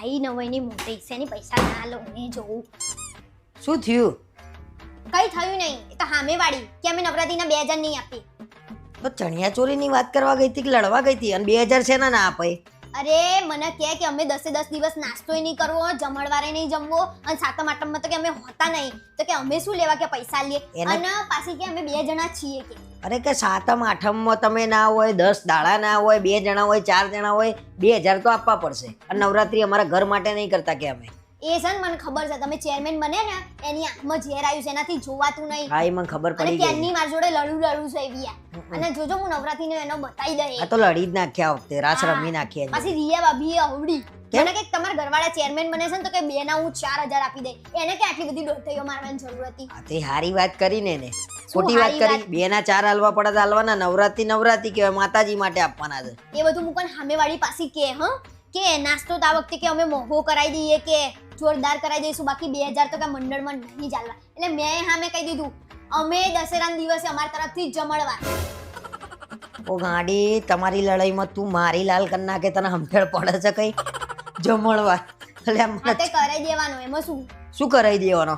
આઈ નવાઈની મોટી શેની પૈસા ના લો ને જોઉં. શું થયું? કઈ થયું નહીં. એ તો હામે વાળી કે અમે નવરાત્રીના બે હજાર નહીં આપી તો ચણિયા ચોરીની વાત કરવા ગઈ હતી કે લડવા ગઈ હતી? અને બે હજાર છે ના આપે અરે મને કહે કે અમે દસે દસ દિવસ નાસ્તોય નહીં કરવો જમણવારે નહીં જમવો અને સાતમ આઠમમાં તો કે અમે હોતા નહીં. તો કે અમે શું લેવા કે પૈસા લઈએ? એને- અને પાછી કે અમે બે જણા છીએ કે. અરે કે સાતમ આઠમમાં તમે ના હોય દસ દાડા ના હોય બે જણા હોય ચાર જણા હોય બે હજાર તો આપવા પડશે. અને નવરાત્રી અમારા ઘર માટે નહીં કરતા કે અમે. એ છે ને મને ખબર છે તમે ચેરમેન બને ને એની આંખમાં ઝેર આવ્યું છે એનાથી જોવાતું નહીં. હા એ મને ખબર પડી ગઈ. ત્યાંની મારી જોડે લડું લડું છે વિયા અને જોજો હું નવરાત્રીનો એનો બતાવી દે આ તો લડી જ નાખ્યા વખતે રાસ રમી નાખી પછી રિયા ભાભી કેમ? મને કે તમારા ઘરવાળા ચેરમેન બને છે ને તો કે બે ના હું ચાર હજાર આપી દે એને કે આટલી બધી દોઢીઓ મારવાની જરૂર હતી? આ તે હારી વાત કરી ને. ખોટી વાત કરી. બે ના ચાર હાલવા પડે તો હાલવાના નવરાત્રી નવરાત્રી કહેવાય માતાજી માટે આપવાના છે. એ બધું મુકન સામેવાળી પાસે કે હ? કે નાસ્તો તો વખતે કે અમે મોંઘો કરાવી દઈએ કે જોરદાર કરાવી દઈશું. બાકી બે હજાર તો કાંઈ મંડળમાં નહીં ચાલવા. એટલે મેં સામે કહી દીધું અમે દશેરાના દિવસે અમારા તરફથી જ ઓ ગાડી તમારી લડાઈમાં તું મારી લાલ કરી નાખે તને હમફેળ પડે છે કઈ? જમણવા એટલે આમ કરાઈ દેવાનું એમાં શું? શું કરાઈ દેવાનો?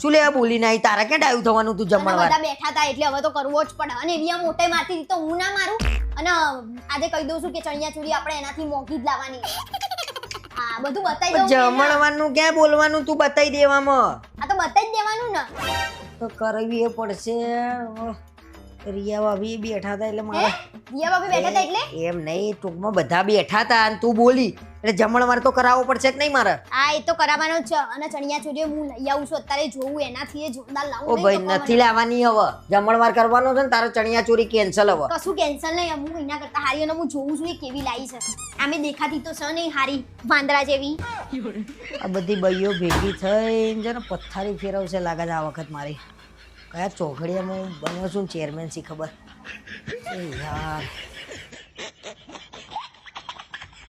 શું લેવા બોલી નાઈ તારા ક્યાં ડાયું થવાનું તું જમણવા બધા બેઠા હતા એટલે હવે તો કરવો જ પડે. અને એવી મોટે મારતી તો હું ના મારું. અને આજે કહી દઉં છું કે ચણિયા ચોરી આપણે એનાથી મોંઘી જ લાવવાની. હા બધું બતાવી દઉં જમણવાનું ક્યાં બોલવાનું તું બતાવી દેવામાં? આ તો બતાવી દેવાનું ને. તો કરવી એ પડશે. રિયા ભાભી બેઠા હતા એટલે મારા રિયા ભાભી બેઠા હતા એટલે? એમ નહીં ટૂંકમાં બધા બેઠા હતા અને તું બોલી. એટલે જમણવાર તો કરાવવો પડશે કે નહીં મારે? આ એ તો કરાવવાનો છે. અને ચણિયા ચોરી હું લઈ આવું છું. અત્યારે જોવું એનાથી એ જોરદાર લાવું ઓ ભાઈ નથી લાવવાની હવે. જમણવાર કરવાનો છે ને તારો ચણિયા ચોરી કેન્સલ હવે. કશું કેન્સલ નહીં. હું એના કરતા હારી અને હું જોઉં છું એ કેવી લાવી છે. આમે દેખાતી તો છે નહીં હારી વાંદરા જેવી. આ બધી બઈઓ ભેગી થઈને છે ને પથ્થારી ફેરવશે લાગે છે આ વખત મારી. કયા ચોઘડિયામાં હું બન્યો છું ચેરમેન છે ખબર યાર.